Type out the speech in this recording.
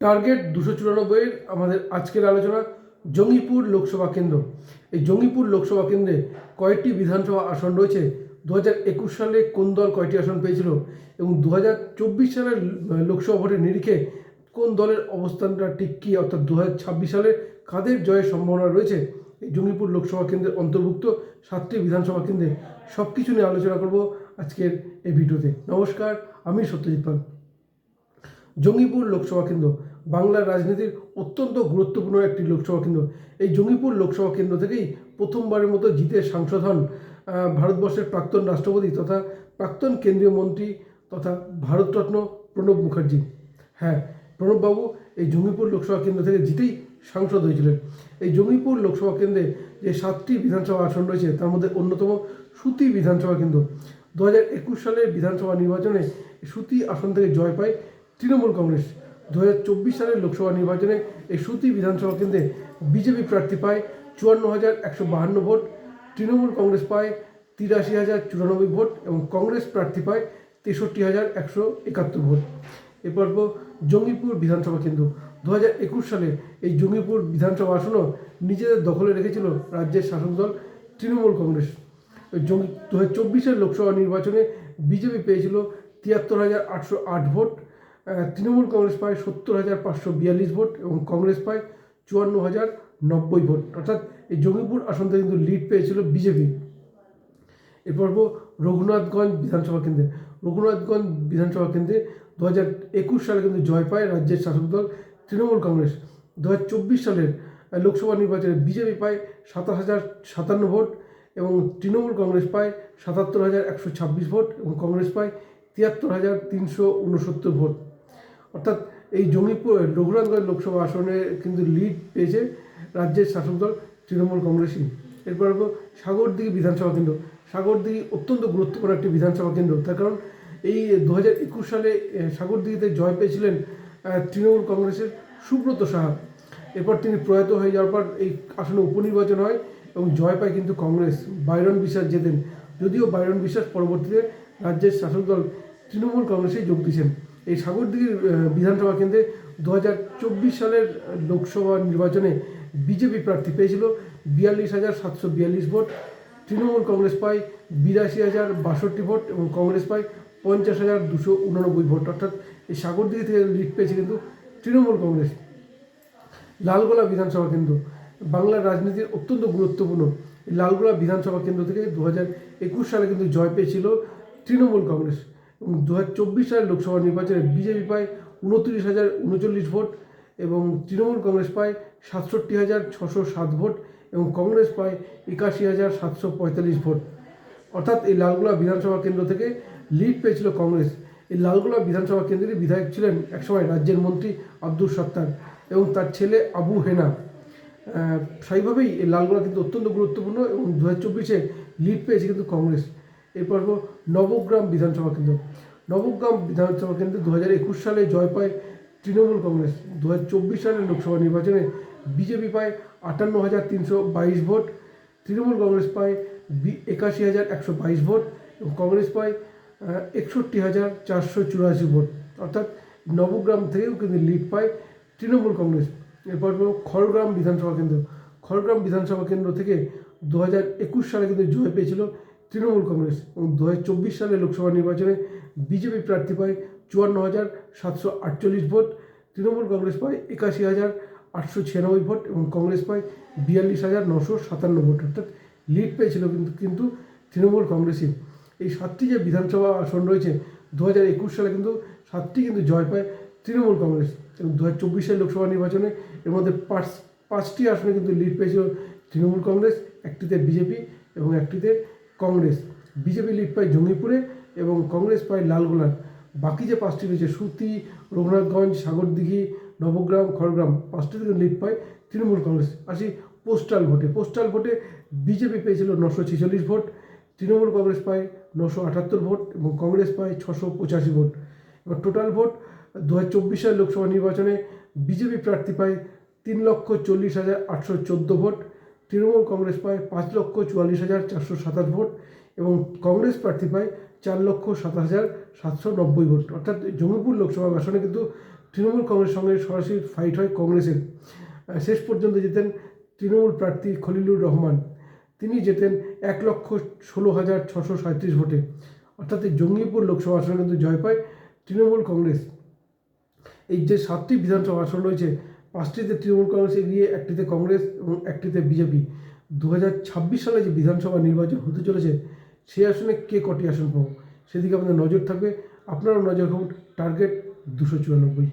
Target দুশো চুরানব্বইয়ের আমাদের আজকের আলোচনা জঙ্গিপুর লোকসভা কেন্দ্র। এই জঙ্গিপুর লোকসভা কেন্দ্রে কয়েকটি বিধানসভা আসন রয়েছে। দু একুশ সালে কোন দল কয়টি আসন পেয়েছিল এবং দু হাজার চব্বিশ সালের লোকসভা ভোটের নিরিখে কোন দলের অবস্থানটা ঠিক কী? অর্থাৎ দু ছাব্বিশ সালে কাদের জয়ের সম্ভাবনা রয়েছে? এই জঙ্গিপুর লোকসভা কেন্দ্রের অন্তর্ভুক্ত সাতটি বিধানসভা কেন্দ্রে সব কিছু নিয়ে আলোচনা করব আজকের এই ভিডিওতে। নমস্কার, আমি সত্যজিৎ পাল। জঙ্গিপুর লোকসভা কেন্দ্র। বাংলার রাজনীতির অত্যন্ত গুরুত্বপূর্ণ একটি লোকসভা কেন্দ্র। এই জঙ্গিপুর লোকসভা কেন্দ্র থেকেই প্রথমবারের মতো জিতে সাংসদ হন ভারতবর্ষের প্রাক্তন রাষ্ট্রপতি তথা প্রাক্তন কেন্দ্রীয় মন্ত্রী তথা ভারতরত্ন প্রণব মুখার্জি। হ্যাঁ প্রণববাবু এই জঙ্গিপুর লোকসভা কেন্দ্র থেকে জিতেই সাংসদ হয়েছিলেন। এই জঙ্গিপুর লোকসভা কেন্দ্রে যে সাতটি বিধানসভা আসন রয়েছে, তার মধ্যে অন্যতম সুতি বিধানসভা কেন্দ্র। দু হাজার একুশ সালের বিধানসভা নির্বাচনে সুতি আসন থেকে জয় পায় তৃণমূল কংগ্রেস। দু হাজার চব্বিশ সালের লোকসভা নির্বাচনে এই সুতি বিধানসভা কেন্দ্রে বিজেপি প্রার্থী পায় চুয়ান্ন হাজার একশো বাহান্ন ভোট, তৃণমূল কংগ্রেস পায় তিরাশি হাজার চুরানব্বই ভোট এবং কংগ্রেস প্রার্থী পায় তেষট্টি হাজার একশো একাত্তর ভোট। এরপর জঙ্গিপুর বিধানসভা কেন্দ্র। দু হাজার একুশ সালে এই জঙ্গিপুর বিধানসভা আসনও নিজেদের দখলে রেখেছিল রাজ্যের শাসক দল তৃণমূল কংগ্রেস। জঙ্গি দু হাজার চব্বিশের লোকসভা নির্বাচনে বিজেপি পেয়েছিল তিয়াত্তর হাজার আটশো আট ভোট তৃণমূল কংগ্রেস পায় সত্তর হাজার পাঁচশো বিয়াল্লিশ ভোট এবং কংগ্রেস পায় চুয়ান্ন হাজার নব্বই ভোট। অর্থাৎ এই জঙ্গিপুর আসন থেকে কিন্তু লিড পেয়েছিল বিজেপি এরপর রঘুনাথগঞ্জ বিধানসভা কেন্দ্রে। রঘুনাথগঞ্জ বিধানসভা কেন্দ্রে দু হাজার একুশ সালে কিন্তু জয় পায় রাজ্যের শাসক দল তৃণমূল কংগ্রেস। দু হাজার চব্বিশ সালের লোকসভা নির্বাচনে বিজেপি পায় সাতাশ হাজার সাতান্ন ভোট এবং তৃণমূল কংগ্রেস পায় সাতাত্তর হাজার একশো ছাব্বিশ ভোট এবং কংগ্রেস পায় তিয়াত্তর হাজার তিনশো উনসত্তর ভোট। অর্থাৎ এই জঙ্গিপুর রঘুনাথগঞ্জ লোকসভা আসনে কিন্তু লিড পেয়েছে রাজ্যের শাসক দল তৃণমূল কংগ্রেসই। এরপর সাগরদিঘি বিধানসভা কেন্দ্র। সাগরদিঘি অত্যন্ত গুরুত্বপূর্ণ একটি বিধানসভা কেন্দ্র। তার কারণ এই দু একুশ সালে সাগরদিঘিতে জয় পেয়েছিলেন তৃণমূল কংগ্রেসের সুব্রত সাহা। এরপর তিনি প্রয়াত হয়ে যাওয়ার পর এই আসনে উপনির্বাচন হয় এবং জয় পায় কিন্তু কংগ্রেস, বাইরন বিশ্বাস জেতেন। যদিও বাইরন বিশ্বাস পরবর্তীতে রাজ্যের শাসক দল তৃণমূল কংগ্রেসে যোগ দিয়েছেন। এই সাগরদিঘির বিধানসভা কেন্দ্রে দু হাজার চব্বিশ সালের লোকসভা নির্বাচনে বিজেপি প্রার্থী পেয়েছিল। বিয়াল্লিশ হাজার সাতশো বিয়াল্লিশ ভোট। তৃণমূল কংগ্রেস পায় বিরাশি হাজার বাষট্টি ভোট এবং কংগ্রেস পায় পঞ্চাশ হাজার দুশো উননব্বই ভোট। অর্থাৎ এই সাগরদিঘি থেকে লিড পেয়েছে কিন্তু তৃণমূল কংগ্রেস। লালগোলা বিধানসভা কেন্দ্র, বাংলার রাজনীতির অত্যন্ত গুরুত্বপূর্ণ। লালগোলা বিধানসভা কেন্দ্র থেকে দু হাজার একুশ সালে কিন্তু জয় পেয়েছিল তৃণমূল কংগ্রেস। দু হাজার চব্বিশ সালের লোকসভা নির্বাচনে বিজেপি পায় উনত্রিশ হাজার উনচল্লিশ ভোট এবং তৃণমূল কংগ্রেস পায় সাতষট্টি হাজার ছশো সাত ভোট এবং কংগ্রেস পায় একাশি হাজার সাতশো পঁয়তাল্লিশ ভোট। অর্থাৎ এই লালগোলা বিধানসভা কেন্দ্র থেকে লিড পেয়েছিল কংগ্রেস। এই লালগোলা বিধানসভা কেন্দ্রের বিধায়ক ছিলেন একসময় রাজ্যের মন্ত্রী আব্দুল সত্তার এবং তার ছেলে আবু হেনা। স্বাভাবিকভাবেই এই লালগোলা কিন্তু অত্যন্ত গুরুত্বপূর্ণ এবং দু হাজার চব্বিশে লিড পেয়েছে কিন্তু কংগ্রেস। এরপর হলো নবগ্রাম বিধানসভা কেন্দ্র। নবগ্রাম বিধানসভা কেন্দ্রে দু হাজার একুশ সালে জয় পায় তৃণমূল কংগ্রেস। দু হাজার চব্বিশ সালের লোকসভা নির্বাচনে বিজেপি পায় আটান্ন হাজার তিনশো বাইশ ভোট, তৃণমূল কংগ্রেস পায় একাশি হাজার একশো বাইশ ভোট এবং কংগ্রেস পায় একষট্টি হাজার চারশো চুরাশি ভোট। অর্থাৎ নবগ্রাম থেকেও কিন্তু লিড পায় তৃণমূল কংগ্রেস। এরপর খড়গ্রাম বিধানসভা কেন্দ্র। খড়গ্রাম বিধানসভা কেন্দ্র থেকে দু হাজার একুশ সালে কিন্তু জয় পেয়েছিল তৃণমূল কংগ্রেস এবং দু হাজার চব্বিশ সালে লোকসভা নির্বাচনে বিজেপি প্রার্থী পায় চুয়ান্ন হাজার সাতশো আটচল্লিশ ভোট, তৃণমূল কংগ্রেস পায় একাশি হাজার আটশো ছিয়ানব্বই ভোট এবং কংগ্রেস পায় বিয়াল্লিশ হাজার নশো সাতান্ন ভোট। অর্থাৎ লিড পেয়েছিল কিন্তু কিন্তু তৃণমূল কংগ্রেসই। এই সাতটি যে বিধানসভা আসন রয়েছে দু হাজার একুশ সালে কিন্তু সাতটি কিন্তু জয় পায় তৃণমূল কংগ্রেস। এবং দু হাজার চব্বিশ সালের লোকসভা নির্বাচনে এর মধ্যে পাঁচ, পাঁচটি আসনে কিন্তু লিড পেয়েছিল তৃণমূল কংগ্রেস, একটিতে বিজেপি এবং একটিতে কংগ্রেস, বিজেপি লিড পায় জঙ্গিপুরে এবং কংগ্রেস পায় লালগোলার। বাকি যে পাঁচটি রয়েছে, সুতি, রঘুনাথগঞ্জ, সাগরদিঘি, নবগ্রাম, খড়গ্রাম, পাঁচটি থেকে লিড পায় তৃণমূল কংগ্রেস। আসি পোস্টাল ভোটে। পোস্টাল ভোটে বিজেপি পেয়েছিল নশো ছেচল্লিশ ভোট, তৃণমূল কংগ্রেস পায় নশো আটাত্তর ভোট এবং কংগ্রেস পায় ছশো পঁচাশি ভোট। এবার টোটাল ভোট দু হাজার চব্বিশ সালের লোকসভা নির্বাচনে বিজেপি প্রার্থী পায় তিন লক্ষ চল্লিশ হাজার আটশো চোদ্দ ভোট তৃণমূল কংগ্রেস পায় পাঁচ লক্ষ চুয়াল্লিশ হাজার চারশো সাতাশ ভোট এবং কংগ্রেস প্রার্থী পায় চার লক্ষ সাত হাজার সাতশো নব্বই ভোট। অর্থাৎ জঙ্গিপুর লোকসভা আসনে কিন্তু তৃণমূল কংগ্রেস সঙ্গে সরাসরি ফাইট হয় কংগ্রেসের। শেষ পর্যন্ত যেতেন তৃণমূল প্রার্থী খলিলুর রহমান। তিনি যেতেন এক লক্ষ ষোলো হাজার ছশো সাঁত্রিশ ভোটে। অর্থাৎ এই জঙ্গিপুর লোকসভা আসনে কিন্তু জয় পায় তৃণমূল কংগ্রেস। এই যে সাতটি বিধানসভা আসন রয়েছে পাঁচটিতে তৃণমূল কংগ্রেস এগিয়ে, একটিতে কংগ্রেস এবং একটিতে বিজেপি। দু হাজার ছাব্বিশ সালে যে বিধানসভা নির্বাচন হতে চলেছে সেই আসনে কে কটি আসন পাবো? সেদিকে আমাদের নজর থাকবে। আপনারও নজর হোক টার্গেট দুশো চুরানব্বই।